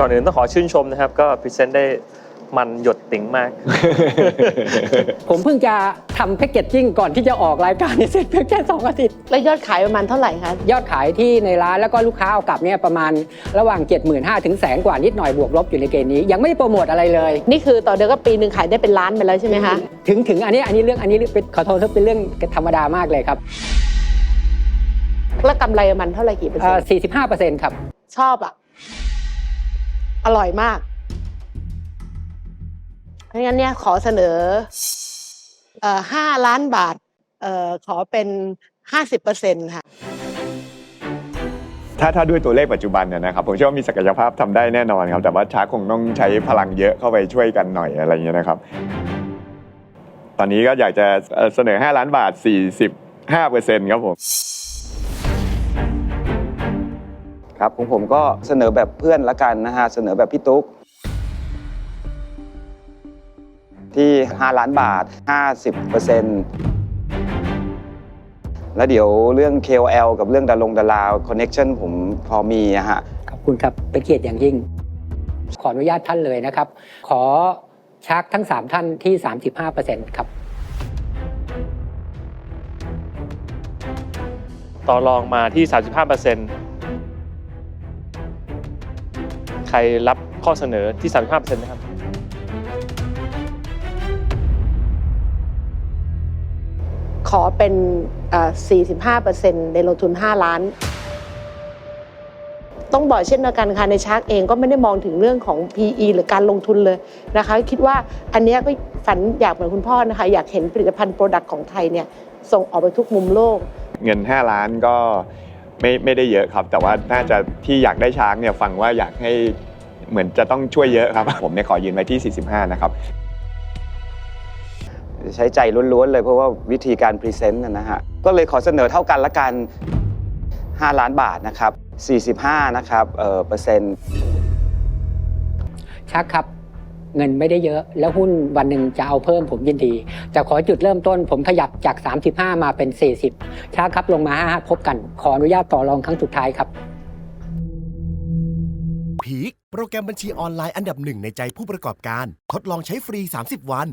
ก่อนอื่นต้องขอชื่นชมนะครับ ก็พรีเซนต์ได้มันหยดติ๋งมาก ผมเพิ่งจะทำแพ็กเกจจิ้งก่อนที่จะออกรายการนี้เสร็จเพียงแค่สองอาทิตย์ แล้วยอดขายประมาณเท่าไหร่คะ ยอดขายที่ในร้านแล้วก็ลูกค้าเอากลับเนี่ยประมาณระหว่าง 7 5 0 0 0ถึงแสนกว่านิดหน่อยบวกลบอยู่ในเกณฑ์นี้ ยังไม่ได้โปรโมทอะไรเลย นี่คือต่อเดือนก็ปีหนึ่งขายได้เป็นล้านไปแล้วใช่ไหมคะถึงถึงอันนี้อันนี้เรื่องอันนี้เป็นขอโทษครับเป็นเรื่องธรรมดามากเลยครับแล้วกำไรประมันเท่าไหร่กี่เปอร์เซ็นต์สี่สิบห้าเปอร์เซ็นต์ครับชอบอะ อร่อยมากเพราะงั้นเนี่ยขอเสนอเอ่อห้าล้านบาทออขอเป็นห้าสิบเปอร์เซ็นต์ค่ะ ถ้าถ้าด้วยตัวเลขปัจจุบันเนี่ยนะครับผมเชื่อว่ามีศักยภาพทำได้แน่นอนครับ แต่ว่าช้าคงต้องใช้พลังเยอะเข้าไปช่วยกันหน่อยอะไรอย่างเงี้ยนะครับ ตอนนี้ก็อยากจะเสนอ 5 ล้านบาท 45เปอร์เซ็นต์ครับผม ครับของผมก็เสนอแบบเพื่อนละกันนะฮะ เสนอแบบพี่ตุ๊ก ที่ 5 ล้านบาท 50เปอร์เซ็นต์แล้วเดี๋ยวเรื่อง KOL กับเรื่องดารงดาราคอนเน็ชันผมพอมีอะฮะขอบคุณครับเป็นเกียรติอย่างยิ่ง ขออนุญาตท่านเลยนะครับ ขอชักทั้ง 3 ท่านที่ 35%ครับต่อรองมาที่ 35% ใครรับข้อเสนอที่ 35%นะครับขอเป็นสี่สิบห้าเปอร์เซ็นต์ในลงทุน 5 ล้าน ต้องบอกเช่นเดียวกันค่ะในชาร์กเองก็ไม่ได้มองถึงเรื่องของ PE หรือการลงทุนเลยนะคะ คิดว่าอันเนี้ยก็ฝันอยากเหมือนคุณพ่อนะคะ อยากเห็นผลิตภัณฑ์โปรดักต์ของไทยเนี่ย ส่งออกไปทุกมุมโลก เงิน 5 ล้านก็ ไม่ไม่ได้เยอะครับ แต่ว่าน่าจะที่อยากได้ช้างเนี่ยฟังว่าอยากให้เหมือนจะต้องช่วยเยอะครับ ผมเนี่ยขอยืนไว้ที่ 45 นะครับ ใช้ใจล้วนๆเลยเพราะว่าวิธีการพรีเซนต์นะนะฮะ ก็เลยขอเสนอเท่ากันละกัน 5 ล้านบาทนะครับ 45 นะครับเอ่อเปอร์เซ็นต์ชักครับ เงินไม่ได้เยอะ แล้วหุ้นวันหนึ่งจะเอาเพิ่มผมยินดี แต่ขอจุดเริ่มต้นผมขยับจาก 35 มาเป็น 40ช้าครับลงมา 5 พบกัน ขออนุญาตต่อรองครั้งสุดท้ายครับพีคโปรแกรมบัญชีออนไลน์อันดับหนึ่งในใจผู้ประกอบการ ทดลองใช้ฟรี 30 วัน